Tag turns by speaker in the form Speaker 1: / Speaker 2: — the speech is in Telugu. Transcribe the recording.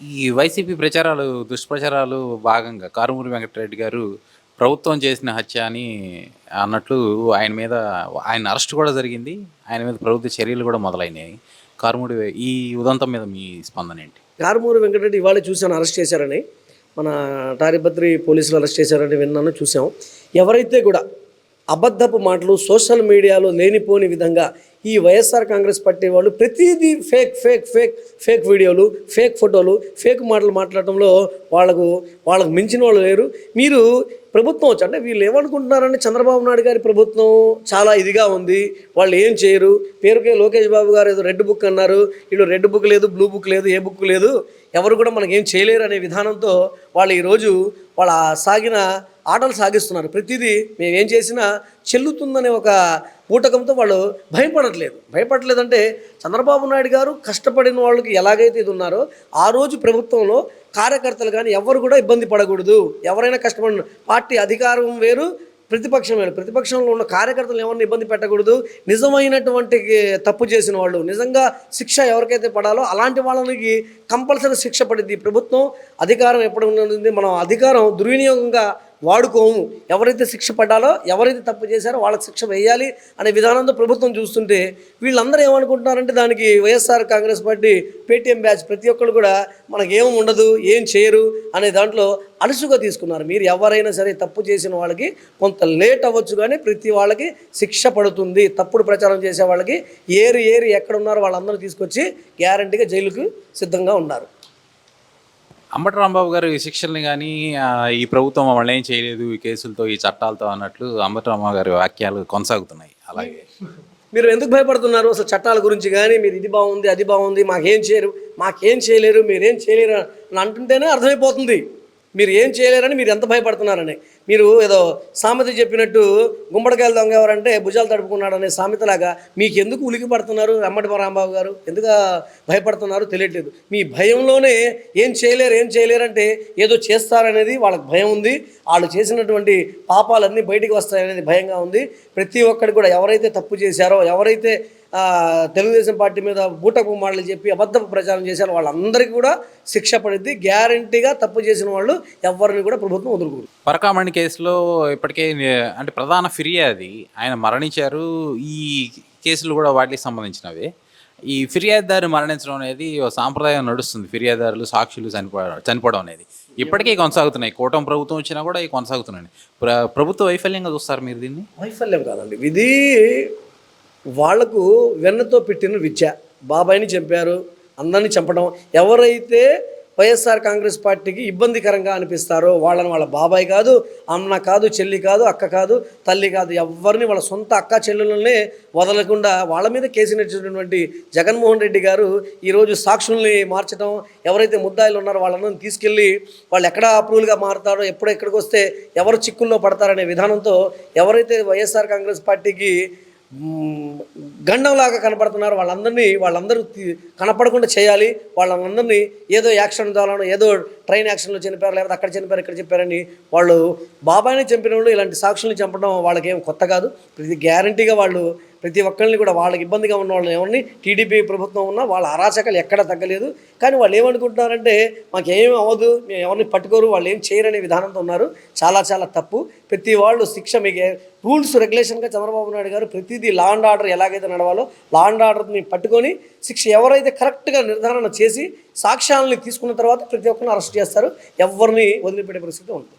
Speaker 1: ఈ వైసీపీ ప్రచారాలు దుష్ప్రచారాలు భాగంగా కారుమూరి వెంకటరెడ్డి గారు ప్రభుత్వం చేసిన హత్య అని అన్నట్లు ఆయన మీద ఆయన అరెస్ట్ కూడా జరిగింది. ఆయన మీద ప్రభుత్వ చర్యలు కూడా మొదలైనాయి. కారుమూరి ఈ ఉదంతం మీద మీ స్పందన ఏంటి?
Speaker 2: కారుమూరి వెంకటరెడ్డి ఇవాళ చూశాను అరెస్ట్ చేశారని. మన తాడిపత్రి పోలీసులు అరెస్ట్ చేశారని విన్నాను చూసాం ఎవరైతే కూడా అబద్ధపు మాటలు సోషల్ మీడియాలో లేనిపోని విధంగా ఈ వైఎస్ఆర్ కాంగ్రెస్ పార్టీ వాళ్ళు ప్రతిదీ ఫేక్ ఫేక్ ఫేక్ ఫేక్ వీడియోలు ఫేక్ ఫోటోలు ఫేక్ మాటలు మాట్లాడటంలో వాళ్ళకు వాళ్ళకు మించిన వాళ్ళు లేరు. మీరు ప్రభుత్వం వచ్చి అంటే వీళ్ళు ఏమనుకుంటున్నారని చంద్రబాబు నాయుడు గారి ప్రభుత్వం చాలా ఇదిగా ఉంది. వాళ్ళు ఏం చేయరు. పేరుకే లోకేష్ బాబు గారు ఏదో రెడ్ బుక్ అన్నారు. వీళ్ళు రెడ్ బుక్ లేదు బ్లూ బుక్ లేదు ఏ బుక్ లేదు. ఎవరు కూడా మనకేం ఏం చేయలేరు అనే విధానంతో వాళ్ళు ఈరోజు వాళ్ళ సాగిన ఆటలు సాగిస్తున్నారు. ప్రతిదీ మేము ఏం చేసినా చెల్లుతుందనే ఒక ఊటకంతో వాళ్ళు భయపడట్లేదు. భయపడట్లేదంటే చంద్రబాబు నాయుడు గారు కష్టపడిన వాళ్ళకి ఎలాగైతే ఇది ఉన్నారో ఆ రోజు ప్రభుత్వంలో కార్యకర్తలు కానీ ఎవరు కూడా ఇబ్బంది పడకూడదు. ఎవరైనా కష్టపడిన పార్టీ అధికారం వేరు ప్రతిపక్షం వేరు. ప్రతిపక్షంలో ఉన్న కార్యకర్తలు ఎవరిని ఇబ్బంది పెట్టకూడదు. నిజమైనటువంటి తప్పు చేసిన వాళ్ళు నిజంగా శిక్ష ఎవరికైతే పడాలో అలాంటి వాళ్ళకి కంపల్సరీ శిక్ష పడింది ప్రభుత్వం. అధికారం ఎప్పుడు ఉన్నది? మనం అధికారం దుర్వినియోగంగా వాడుకోము. ఎవరైతే శిక్ష పడ్డాలో ఎవరైతే తప్పు చేశారో వాళ్ళకి శిక్ష వేయాలి అనే విధానంతో ప్రభుత్వం చూస్తుంటే వీళ్ళందరూ ఏమనుకుంటున్నారంటే దానికి YSR Congress party Paytm batch ప్రతి ఒక్కరు కూడా మనకి ఏం ఉండదు ఏం చేయరు అనే దాంట్లో అలుసుగా తీసుకున్నారు. మీరు ఎవరైనా సరే తప్పు చేసిన వాళ్ళకి కొంత లేట్ అవ్వచ్చు కానీ ప్రతి వాళ్ళకి శిక్ష పడుతుంది. తప్పుడు ప్రచారం చేసే వాళ్ళకి ఏరు ఏరు ఎక్కడ ఉన్నారో వాళ్ళందరూ తీసుకొచ్చి గ్యారంటీగా జైలుకు సిద్ధంగా ఉన్నారు.
Speaker 1: అంబటి రాంబాబు గారు ఈ శిక్షల్ని కానీ ఈ ప్రభుత్వం మమ్మల్ని ఏం చేయలేదు ఈ కేసులతో ఈ చట్టాలతో అన్నట్లు అంబటి రాంబాబు గారి వాక్యాలు కొనసాగుతున్నాయి. అలాగే.
Speaker 2: మీరు ఎందుకు భయపడుతున్నారు? అసలు చట్టాల గురించి కానీ మీరు ఇది బాగుంది అది బాగుంది మాకేం చేయరు మాకేం చేయలేరు మీరేం చేయలేరు అని అంటుంటేనే అర్థమైపోతుంది. మీరు ఏం చేయలేరని మీరు ఎంత భయపడుతున్నారని. మీరు ఏదో సామెత చెప్పినట్టు గుమ్మడికాయలు దొంగ ఎవరంటే భుజాలు తడుపుకున్నాడు అనే సామెతలాగా మీకు ఎందుకు ఉలికి పడుతున్నారు అమ్మటి రాంబాబు గారు? ఎందుకు భయపడుతున్నారు తెలియట్లేదు. మీ భయంలోనే ఏం చేయలేరు ఏం చేయలేరంటే ఏదో చేస్తారనేది వాళ్ళకి భయం ఉంది. వాళ్ళు చేసినటువంటి పాపాలన్నీ బయటికి వస్తాయనేది భయంగా ఉంది. ప్రతి ఒక్కరికి కూడా ఎవరైతే తప్పు చేశారో ఎవరైతే తెలుగుదేశం పార్టీ మీద బూటకు మాటలు చెప్పి అబద్ధపు ప్రచారం చేశారో. వాళ్ళందరికీ కూడా శిక్ష పడిద్ది గ్యారంటీగా తప్పు చేసిన వాళ్ళు ఎవరిని కూడా ప్రభుత్వం వదులుకోరు
Speaker 1: పరకామణి కేసులో ఇప్పటికే అంటే ప్రధాన ఫిర్యాది ఆయన మరణించారు. ఈ కేసులు కూడా వాటికి సంబంధించినవి. ఈ ఫిర్యాదుదారు మరణించడం అనేది సాంప్రదాయం నడుస్తుంది. ఫిర్యాదుదారులు సాక్షులు చనిపోవడం చనిపోవడం అనేది. ఇప్పటికే కొనసాగుతున్నాయి. కూటమి ప్రభుత్వం వచ్చినా కూడా ఇవి కొనసాగుతున్నాయి. ప్ర ప్రభుత్వ వైఫల్యంగా చూస్తారు మీరు దీన్ని?
Speaker 2: వైఫల్యం కాదండి. ఇది వాళ్ళకు వెన్నతో పెట్టిన విద్య. బాబాయిని చంపారు అందరిని చంపడం. ఎవరైతే వైఎస్ఆర్ కాంగ్రెస్ పార్టీకి ఇబ్బందికరంగా అనిపిస్తారో వాళ్ళని వాళ్ళ బాబాయ్ కాదు అన్న కాదు చెల్లి కాదు అక్క కాదు తల్లి కాదు ఎవరిని వాళ్ళ సొంత అక్క చెల్లెలనే వదలకుండా వాళ్ళ మీద కేసినటువంటి జగన్మోహన్ రెడ్డి గారు ఈరోజు సాక్షుల్ని మార్చడం ఎవరైతే ముద్దాయిలు ఉన్నారో వాళ్ళని తీసుకెళ్ళి వాళ్ళు ఎక్కడ అప్రూవల్గా మారుతారో ఎప్పుడు ఎక్కడికి వస్తే ఎవరు చిక్కుల్లో పడతారనే విధానంతో ఎవరైతే వైఎస్ఆర్ కాంగ్రెస్ పార్టీకి గండంలాగా కనపడుతున్నారు. వాళ్ళందరినీ వాళ్ళందరూ కనపడకుండా చేయాలి. వాళ్ళందరినీ ఏదో యాక్షన్ ద్వారానో ఏదో ట్రైన్ యాక్షన్లో చనిపోయారు లేకపోతే అక్కడ చనిపోయారు ఇక్కడ చెప్పారని వాళ్ళు బాబాయిని చంపిన వాళ్ళు ఇలాంటి సాక్షుల్ని చంపడం వాళ్ళకేం కొత్త కాదు. ప్రతి గ్యారంటీగా వాళ్ళు ప్రతి ఒక్కరిని కూడా వాళ్ళకి ఇబ్బందిగా ఉన్న వాళ్ళని ఎవరిని టీడీపీ ప్రభుత్వం ఉన్నా వాళ్ళ అరాచకాలు ఎక్కడ తగ్గలేదు. కానీ వాళ్ళు ఏమనుకుంటున్నారంటే మాకు ఏం అవ్వదు మేము ఎవరిని పట్టుకోరు వాళ్ళు ఏం చేయరనే విధానంతో ఉన్నారు. చాలా చాలా తప్పు. ప్రతి వాళ్ళు శిక్ష మీకు రూల్స్ రెగ్యులేషన్గా చంద్రబాబు నాయుడు గారు ప్రతిదీ లా అండ్ ఆర్డర్ ఎలాగైతే నడవాలో లా అండ్ ఆర్డర్ని పట్టుకొని శిక్ష ఎవరైతే కరెక్ట్గా నిర్ధారణ చేసి సాక్ష్యాలని తీసుకున్న తర్వాత ప్రతి ఒక్కరిని అరెస్ట్ చేస్తారు. ఎవరిని వదిలిపెట్టే పరిస్థితి ఉంటుంది.